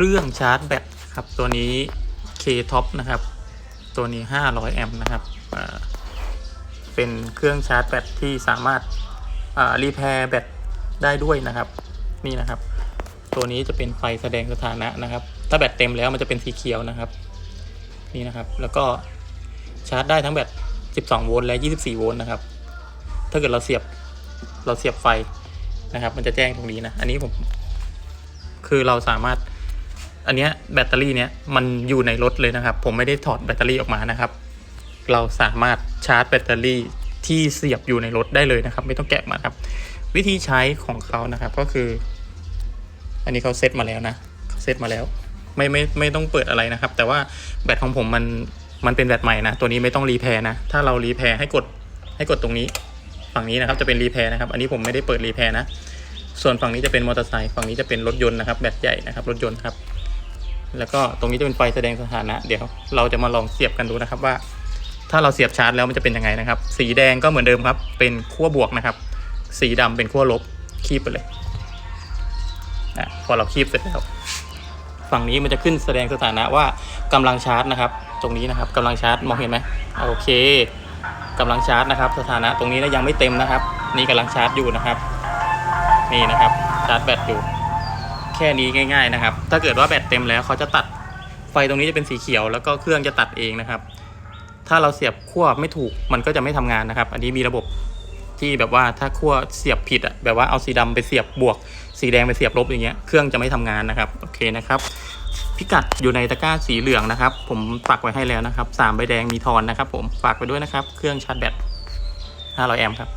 เครื่องชาร์จแบตครับตัวนี้ K Top นะครับ ตัวนี้ 500 แอมป์นะครับเป็นเครื่องชาร์จแบตที่สามารถรีแพร์แบตได้ด้วยนะครับนี่นะครับ ตัวนี้จะเป็นไฟแสดงสถานะนะครับ ถ้าแบตเต็มแล้วมันจะเป็นสีเขียวนะครับ นี่นะครับ แล้วก็ชาร์จได้ทั้งแบต 12 โวลต์และ 24 โวลต์นะครับ ถ้าเกิดเราเสียบเราเสียบไฟนะครับ มันจะแจ้งตรงนี้นะ อันนี้ผม คือเราสามารถ อันเนี้ยแบตเตอรี่เนี้ยมันอยู่ในรถเลยนะครับ ผมไม่ได้ถอดแบตเตอรี่ออกมานะครับ เราสามารถชาร์จแบตเตอรี่ที่เสียบอยู่ในรถได้เลยนะครับ ไม่ต้องแกะมาครับ วิธีใช้ของเขานะครับก็คือ อันนี้เขาเซตมาแล้วนะเขาเซตมาแล้ว ไม่ไม่ไม่ต้องเปิดอะไรนะครับ แต่ว่าแบตของผมมันมันเป็นแบตใหม่นะตัวนี้ไม่ต้องรีแพร์นะ ถ้าเรารีแพร์ให้กดให้กดตรงนี้ ฝั่งนี้นะครับจะเป็นรีแพร์นะครับ อันนี้ผมไม่ได้เปิดรีแพร์นะ ส่วนฝั่งนี้จะเป็นมอเตอร์ไซค์ฝั่งนี้จะเป็นรถยนต์นะครับแบตใหญ่นะครับรถยนต์ครับ แล้วก็ตรงนี้จะเป็นไฟแสดงสถานะ เดี๋ยวเราจะมาลองเสียบกันดูนะครับว่า ถ้าเราเสียบชาร์จแล้วมันจะเป็นยังไงนะครับ สีแดงก็เหมือนเดิมครับ เป็นขั้วบวกนะครับ สีดำเป็นขั้วลบคีบไปเลยอะพอเราคีบเสร็จแล้วฝั่งนี้มันจะขึ้นแสดงสถานะว่ากำลังชาร์จนะครับ ตรงนี้นะครับกำลังชาร์จมองเห็นไหมโอเคกำลังชาร์จนะครับ สถานะตรงนี้นะยังไม่เต็มนะครับ นี่กำลังชาร์จอยู่นะครับ นี่นะครับชาร์จแบตอยู่ แค่นี้ง่าย ๆนะครับ ถ้าเกิดว่าแบตเต็มแล้วเขาจะตัดไฟตรงนี้จะเป็นสีเขียว แล้วก็เครื่องจะตัดเองนะครับ ถ้าเราเสียบขั้วไม่ถูกมันก็จะไม่ทำงานนะครับ อันนี้มีระบบที่แบบว่าถ้าขั้วเสียบผิดอะแบบว่าเอาสีดำไปเสียบบวก สีแดงไปเสียบลบอย่างเงี้ยเครื่องจะไม่ทำงานนะครับโอเคนะครับพิกัดอยู่ในตะกร้าสีเหลืองนะครับ ผมฝากไว้ให้แล้วนะครับสามใบแดงมีทอนนะครับ ผมฝากไปด้วยนะครับ เครื่องชาร์จแบต500แอมป์ครับ